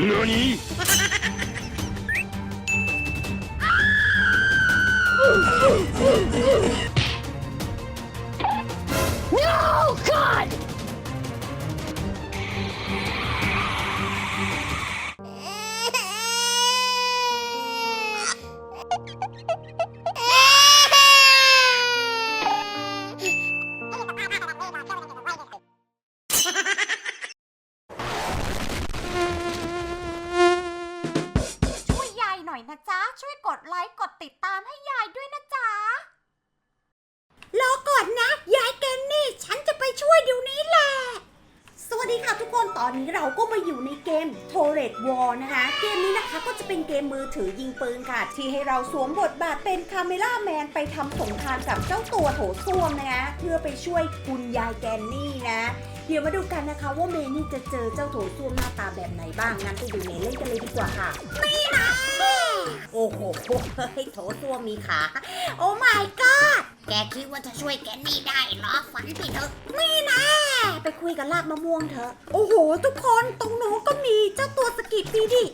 何？ช่วยกดไลค์กดติดตามให้ยายด้วยนะจ๊ะรอก่อนนะ ยายแกนนี่ ฉันจะไปช่วยเดี๋ยวนี้แหละ สวัสดีค่ะทุกคนตอนนี้เราก็มาอยู่ในเกม t o r r e t War นะคะ เกมนี้นะคะก็จะเป็นเกมมือถือยิงปืนค่ะ ที่ให้เราสวมบทบาทเป็นคาเมล่าแมนไปทำสงครามกับเจ้าตัวโถส้วมนะคะ เพื่อไปช่วยคุณยายแกนนี่นะ เดี๋ยวมาดูกันนะคะว่าเมนี่จะเจอเจ้าโถส้วมหน้าตาแบบไหนบ้างงั้นไปดูเมเล่นกันเลยดีกว่าค่ะนี่นะ โอ้โหเฮ้ยโถส้วมีขา โอ้ my god แกคิดว่าจะช่วยแกนี่ได้เหรอฝันไปเถอะนี่นะไปคุยกับลากมะม่วงเถอะ โอ้โห ทุกคนตรงโน้นก็มีเจ้าตัวสกิปปีดิ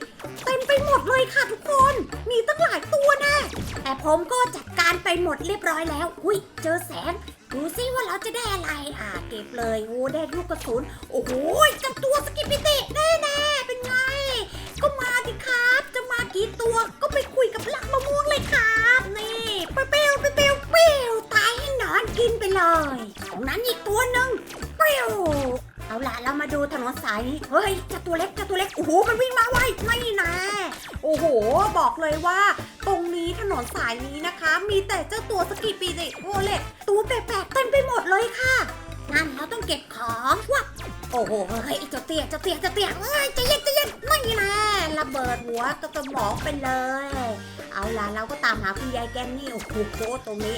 เต็มไปหมดเลยค่ะทุกคน มีตั้งหลายตัวนะแต่ผมก็จัดการไปหมดเรียบร้อยแล้วอุ้ยเจอแสงดูซิว่าเราจะได้อะไรอ่าเก็บเลยโอ้ได้ลูกกระสุนโอ้โหเจ้าตัวสกิปปิติแน่แน่ ตัว ก็ไปคุยกับลักมะม่วงเลยครับ นี่เปรี้ยวเปรี้ยวเปรี้ยวเปรี้ยวตายให้หนอนกินไปเลยตรงนั้นอีกตัวหนึ่งเปรี้ยวเอาละเรามาดูถนนสายนี้ เฮ้ยเจ้าตัวเล็กเจ้าตัวเล็ก โอ้โห มันวิ่งมาไวไม่นะโอ้โห บอกเลยว่า ตรงนี้ถนนสายนี้นะคะ มีแต่เจ้าตัวสกีปีดิโอเล็กตัวแปลกๆเต็มไปหมดเลยค่ะงั้นเราต้องเก็บของว้าโอ้โห เฮ้ยเจ้าเตี้ยเจ้าเตี้ยเจ้าเตี้ยเอ้ยใจเย็นใจเย็นไม่นะ เบิดหัวกระสมองไปเลย เอาล่ะเราก็ตามหาคุณยายแกนนี่โอ้โหตรงนี้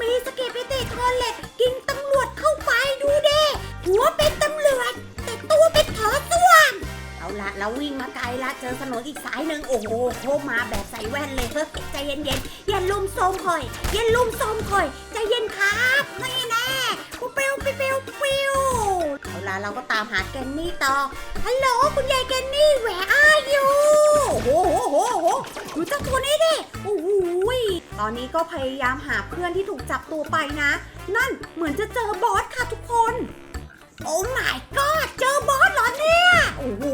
มีสเก็ตไปติดคอนเล็กกินตำรวจเข้าไปดูเด้หัวเป็นตำรวจแต่ตัวเป็นถอส้วมเอาล่ะเราวิ่งมาไกลละเจอถนนอีกสายหนึ่งโอ้โหโคมาแบบใส่แว่นเลยเฮ้ยใจเย็นๆอย่าลุมโซมคอยอย่าลุมโซมคอยใจเย็นครับนี่แน่ เอาเราก็ตามหาแกนนี่ต่อ ฮัลโหลคุณยายแกนนี่แหวอาอยู่โอ้โหโหโหดูเจ้าตัวนี้ดิโอ้โหยตอนนี้ก็พยายามหาเพื่อนที่ถูกจับตัวไปนะ นั่นเหมือนจะเจอบอสค่ะทุกคน โอ้ my god เจอบอสเหรอเนี่ย โอ้โห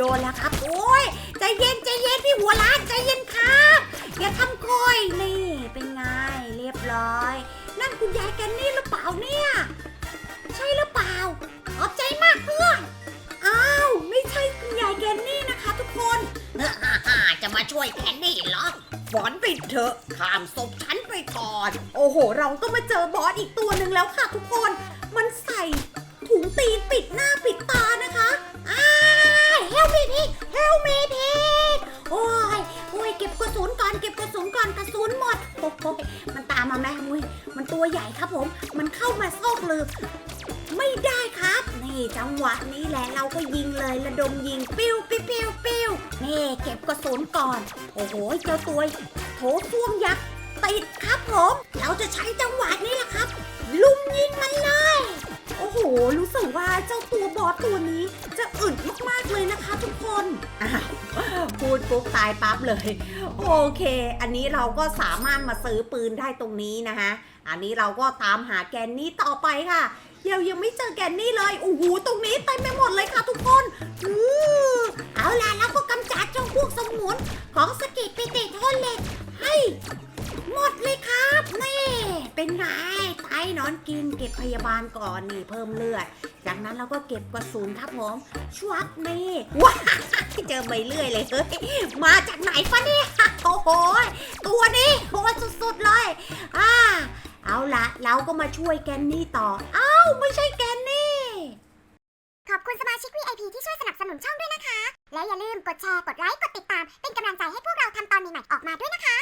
ดนแล้วครับโอ้ยใจเย็นใจเย็นพี่หัวล้านใจเย็นครับ อย่าทำคอยนี่เป็นไงเรียบร้อย นั่นคุณยายแกนนี่หรือเปล่าเนี่ย ใช่หรือเปล่าขอบใจมากเพื่อนอ้าวไม่ใช่คุณยายแกนนี่นะคะทุกคนฮ่าฮ่าจะมาช่วยแกนี่เหรอฝันไปเถอะข้ามศพฉันไปก่อน โอ้โห เราก็มาเจอบอสอีกตัวหนึ่งแล้วค่ะทุกคน มันใส่ถุงตีนปิดหน้าปิดตานะคะอ้ายเฮล มีพีเมีพีโอ้ยโอ้ยเก็บกระสุนก่อนเก็บกระสุนก่อนกระสุนหมดโอ้โหมันตามมาไหมอุ้ยมันตัวใหญ่ครับผม มันเข้ามาซอกหลืบไม่ได้ครับ นี่จังหวะนี้แหละเราก็ยิงเลยระดมยิงปิ้วปิ้วปิ้วปิ้วนี่เก็บกระสุนก่อน โอ้โหเจ้าตัวโถส้วมยักษ์ติดครับผม เราจะใช้จังหวะนี้แหละครับ ลุมยิงมันเลย โอ้โห รู้สึกว่าเจ้าตัวบอสตัวนี้จะอึดมากๆเลยนะคะทุกคนอ้าวพูดปุ๊บตายปั๊บเลย โอเค อันนี้เราก็สามารถมาซื้อปืนได้ตรงนี้นะคะอันนี้เราก็ตามหาแกนนี่ต่อไปค่ะยังยังไม่เจอแกนนี่เลยโอ้โหตรงนี้เต็มไปหมดเลยค่ะทุกคนอือเอาล่ะแล้วก็กำจัดเจ้าพวกสมุนของสกิดไปติดทนเล็กให้หมดเลยครับนี่เป็นไงต นอนกินเก็บพยาบาลก่อนนี่เพิ่มเลือด จากนั้นเราก็เก็บกระสุนครับผมชวักนี่ว้าเจอใบเลื่อยเลยเฮ้ยมาจากไหนฟะเนี่ยโอ้โหตัวนี้โหสุดๆเลยอ่าเอาละเราก็มาช่วยแกนนี่ต่อ เอ้าไม่ใช่แกนนี่ ขอบคุณสมาชิก VIP ที่ช่วยสนับสนุนช่องด้วยนะคะ และอย่าลืมกดแชร์ กดไลค์ กดติดตาม เป็นกำลังใจให้พวกเราทำตอนใหม่ๆออกมาด้วยนะคะ